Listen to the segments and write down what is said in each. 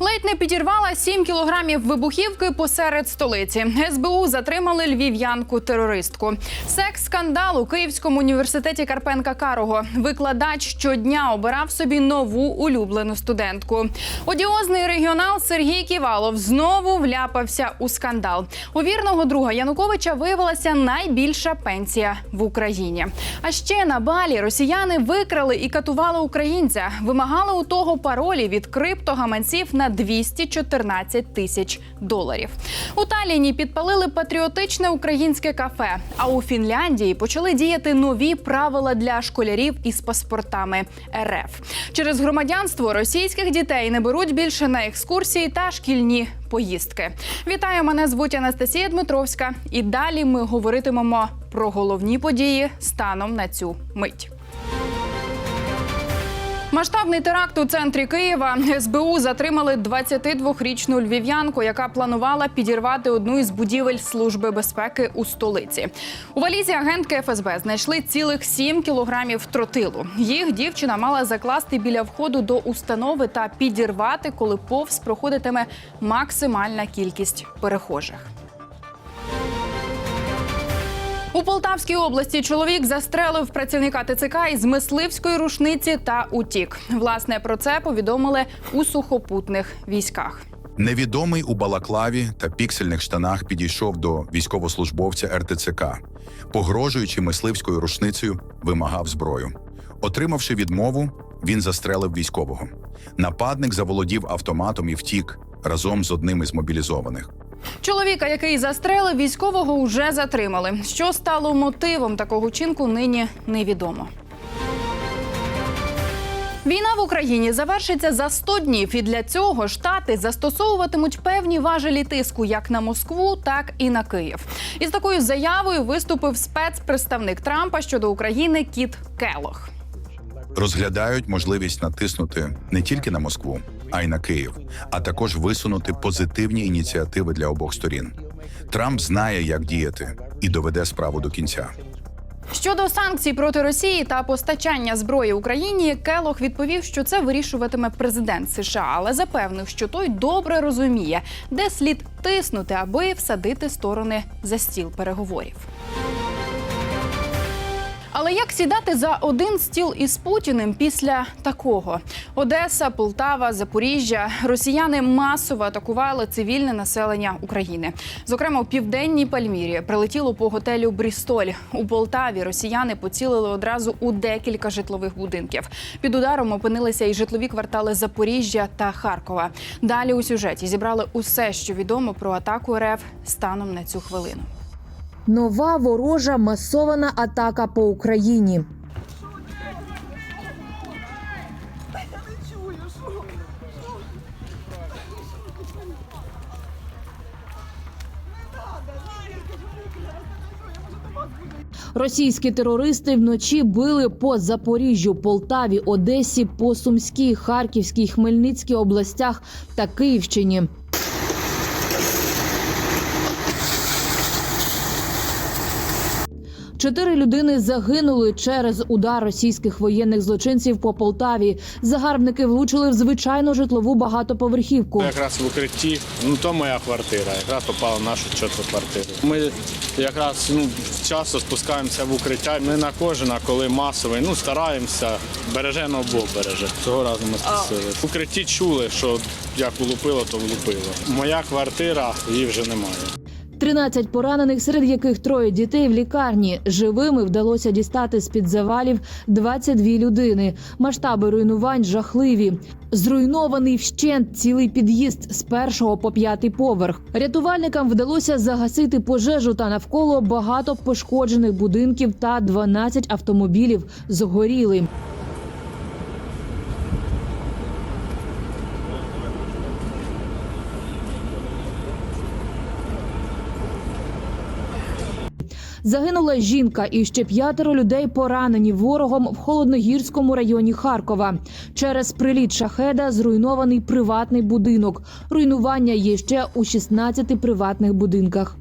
Ледь не підірвала 7 кілограмів вибухівки посеред столиці. СБУ затримали львів'янку терористку. Секс скандал у Київському університеті Карпенка Карого. Викладач щодня обирав собі нову улюблену студентку. Одіозний регіонал Сергій Ківалов знову вляпався у скандал. У вірного друга Януковича виявилася найбільша пенсія в Україні. А ще на балі росіяни викрали і катували українця. Вимагали у того паролі від криптогаманців на 214 тисяч доларів. У Талліні підпалили патріотичне українське кафе. А у Фінляндії почали діяти нові правила для школярів із паспортами РФ. Через громадянство російських дітей не беруть більше на екскурсії та шкільні поїздки. Вітаю, мене звуть Анастасія Дмитровська. І далі ми говоритимемо про головні події станом на цю мить. Масштабний теракт у центрі Києва СБУ затримали 22-річну львів'янку, яка планувала підірвати одну із будівель служби безпеки у столиці. У валізі агентки ФСБ знайшли цілих 7 кілограмів тротилу. Їх дівчина мала закласти біля входу до установи та підірвати, коли повз проходитиме максимальна кількість перехожих. У Полтавській області чоловік застрелив працівника ТЦК із мисливської рушниці та утік. Власне про це повідомили у сухопутних військах. Невідомий у балаклаві та піксельних штанах підійшов до військовослужбовця РТЦК, погрожуючи мисливською рушницею, вимагав зброю. Отримавши відмову, він застрелив військового. Нападник заволодів автоматом і втік разом з одним із мобілізованих. Чоловіка, який застрелив військового, уже затримали. Що стало мотивом такого чинку, нині невідомо. Війна в Україні завершиться за 100 днів, і для цього штати застосовуватимуть певні важелі тиску як на Москву, так і на Київ. Із такою заявою виступив спецпредставник Трампа щодо України Кіт Келох. Розглядають можливість натиснути не тільки на Москву, а й на Київ, а також висунути позитивні ініціативи для обох сторін. Трамп знає, як діяти, і доведе справу до кінця. Щодо санкцій проти Росії та постачання зброї Україні, Келох відповів, що це вирішуватиме президент США, але запевнив, що той добре розуміє, де слід тиснути, аби всадити сторони за стіл переговорів. Але як сідати за один стіл із Путіним після такого? Одеса, Полтава, Запоріжжя. Росіяни масово атакували цивільне населення України. Зокрема, у південній Пальмірі прилетіло по готелю Брістоль. У Полтаві росіяни поцілили одразу у декілька житлових будинків. Під ударом опинилися і житлові квартали Запоріжжя та Харкова. Далі у сюжеті зібрали усе, що відомо про атаку РФ станом на цю хвилину. Нова ворожа масована атака по Україні. Російські терористи вночі били по Запоріжжю, Полтаві, Одесі, по Сумській, Харківській, Хмельницькій областях та Київщині. Чотири людини загинули через удар російських воєнних злочинців по Полтаві. Загарбники влучили в звичайну житлову багатоповерхівку. Якраз в укритті, ну то моя квартира, якраз попала в нашу чоту квартиру. Ми якраз ну, часто спускаємося в укриття. Не на кожен, а коли масовий, ну стараємося, береже на обох береже. Цього разу ми спустили. В укритті чули, що як влупило, то влупило. Моя квартира, її вже немає. 13 поранених, серед яких троє дітей в лікарні. Живими вдалося дістати з під завалів 22 людини. Масштаби руйнувань жахливі. Зруйнований вщент цілий під'їзд з першого по п'ятий поверх. Рятувальникам вдалося загасити пожежу та навколо багато пошкоджених будинків та 12 автомобілів згоріли. Загинула жінка і ще п'ятеро людей поранені ворогом в холодногірському районі Харкова. Через приліт шахеда зруйнований приватний будинок. Руйнування є ще у 16 приватних будинках.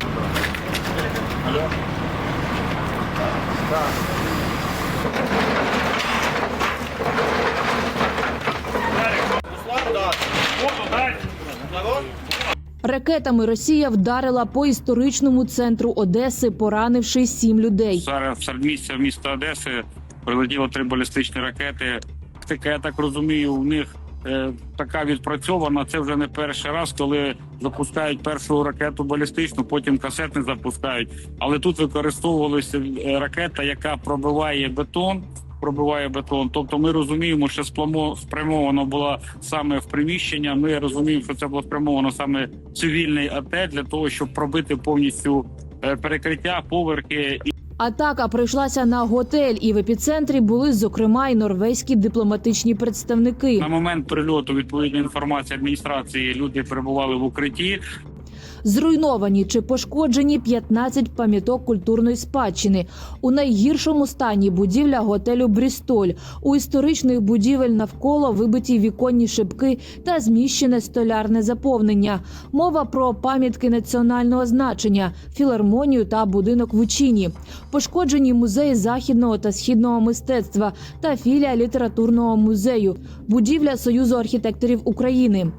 Ракетами Росія вдарила по історичному центру Одеси, поранивши сім людей. Зараз в середмістя міста Одеси прилетіло три балістичні ракети. Тактика, я так розумію, у них е, така відпрацьована. Це вже не перший раз, коли запускають першу ракету балістичну, потім касетни запускають. Але тут використовувалася е, ракета, яка пробиває бетон. Пробиває бетон. Тобто ми розуміємо, що спламо- спрямовано була саме в приміщення. Ми розуміємо, що це було спрямовано саме в цивільний АТ для того, щоб пробити повністю е, перекриття, поверхи Атака прийшлася на готель, і в епіцентрі були зокрема й норвезькі дипломатичні представники. На момент прильоту відповідна інформація адміністрації. Люди перебували в укритті. Зруйновані чи пошкоджені 15 пам'яток культурної спадщини. У найгіршому стані будівля готелю Брістоль. У історичних будівель навколо вибиті віконні шибки та зміщене столярне заповнення. Мова про пам'ятки національного значення, філармонію та будинок в Учині. Пошкоджені музеї західного та східного мистецтва та філія літературного музею, будівля Союзу архітекторів України.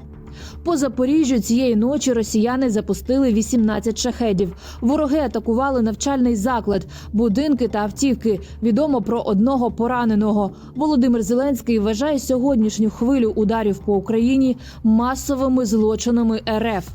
По Запоріжжю цієї ночі росіяни запустили 18 шахедів. Вороги атакували навчальний заклад, будинки та автівки. Відомо про одного пораненого. Володимир Зеленський вважає сьогоднішню хвилю ударів по Україні масовими злочинами РФ.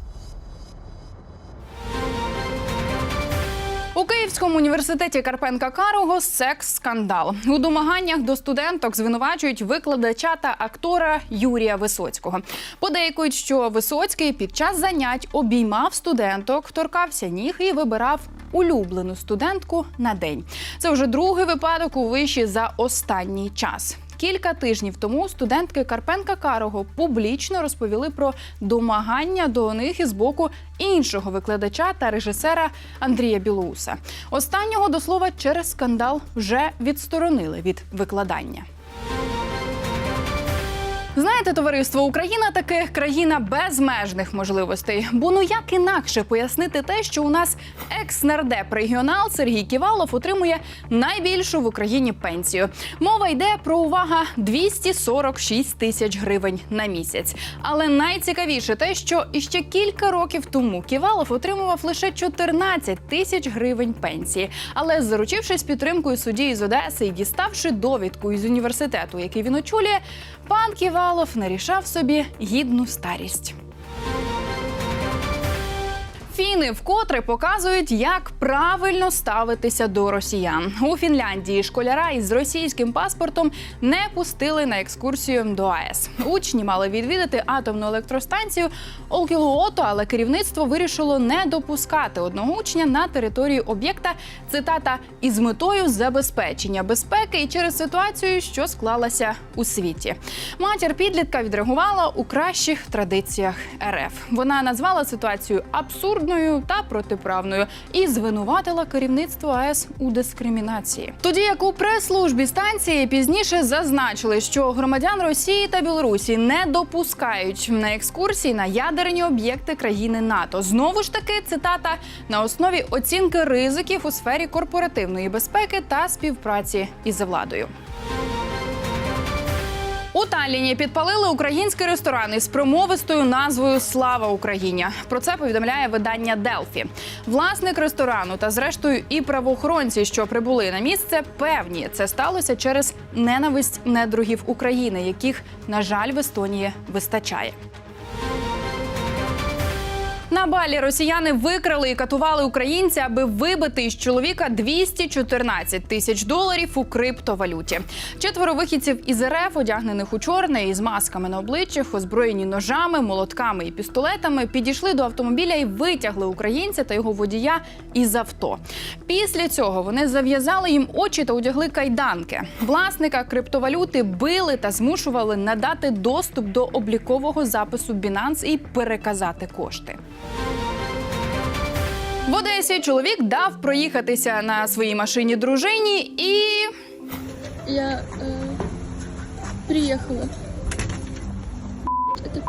Київському університеті Карпенка Карого секс-скандал. У домаганнях до студенток звинувачують викладача та актора Юрія Висоцького. Подейкують, що Висоцький під час занять обіймав студенток, торкався ніг і вибирав улюблену студентку на день. Це вже другий випадок у виші за останній час. Кілька тижнів тому студентки Карпенка Карого публічно розповіли про домагання до них із боку іншого викладача та режисера Андрія Білоуса. Останнього до слова через скандал вже відсторонили від викладання. Знаєте, товариство Україна таки країна безмежних можливостей. Бо ну як інакше пояснити те, що у нас екс-нардеп регіонал Сергій Ківалов отримує найбільшу в Україні пенсію. Мова йде про увага 246 тисяч гривень на місяць. Але найцікавіше те, що іще кілька років тому Ківалов отримував лише 14 тисяч гривень пенсії. Але заручившись підтримкою судді із Одеси і діставши довідку із університету, який він очолює, пан Ківалов нарішав собі гідну старість. Фіни вкотре показують, як правильно ставитися до росіян. У Фінляндії школяра із російським паспортом не пустили на екскурсію до АЕС. Учні мали відвідати атомну електростанцію Олкілуото, але керівництво вирішило не допускати одного учня на територію об'єкта. Цитата із метою забезпечення безпеки і через ситуацію, що склалася у світі. Матір підлітка відреагувала у кращих традиціях РФ. Вона назвала ситуацію абсурдною та протиправною і звинуватила керівництво АЕС у дискримінації. Тоді як у прес-службі станції пізніше зазначили, що громадян Росії та Білорусі не допускають на екскурсії на ядерні об'єкти країни НАТО. Знову ж таки, цитата на основі оцінки ризиків у сфері корпоративної безпеки та співпраці із владою. У Талліні підпалили український ресторан із промовистою назвою Слава Україні. Про це повідомляє видання Делфі. Власник ресторану та, зрештою, і правоохоронці, що прибули на місце, певні це сталося через ненависть недругів України, яких, на жаль, в Естонії вистачає. На балі росіяни викрали і катували українця, аби вибити із чоловіка 214 тисяч доларів у криптовалюті. Четверо вихідців із РФ, одягнених у чорне із масками на обличчях, озброєні ножами, молотками і пістолетами, підійшли до автомобіля і витягли українця та його водія із авто. Після цього вони зав'язали їм очі та одягли кайданки. Власника криптовалюти били та змушували надати доступ до облікового запису Binance і переказати кошти. В Одесі чоловік дав проїхатися на своїй машині дружині і Я е, приїхала. Это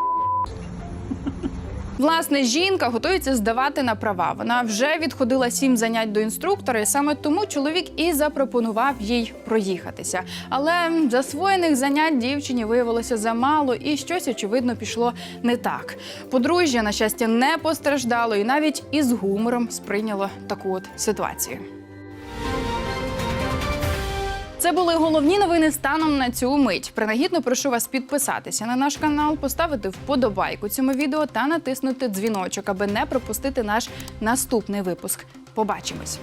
Власне, жінка готується здавати на права. Вона вже відходила сім занять до інструктора, і саме тому чоловік і запропонував їй проїхатися. Але засвоєних занять дівчині виявилося замало, і щось очевидно пішло не так. Подружжя, на щастя, не постраждало і навіть із гумором сприйняло таку от ситуацію. Це були головні новини станом на цю мить. Принагідно прошу вас підписатися на наш канал, поставити вподобайку цьому відео та натиснути дзвіночок, аби не пропустити наш наступний випуск. Побачимось.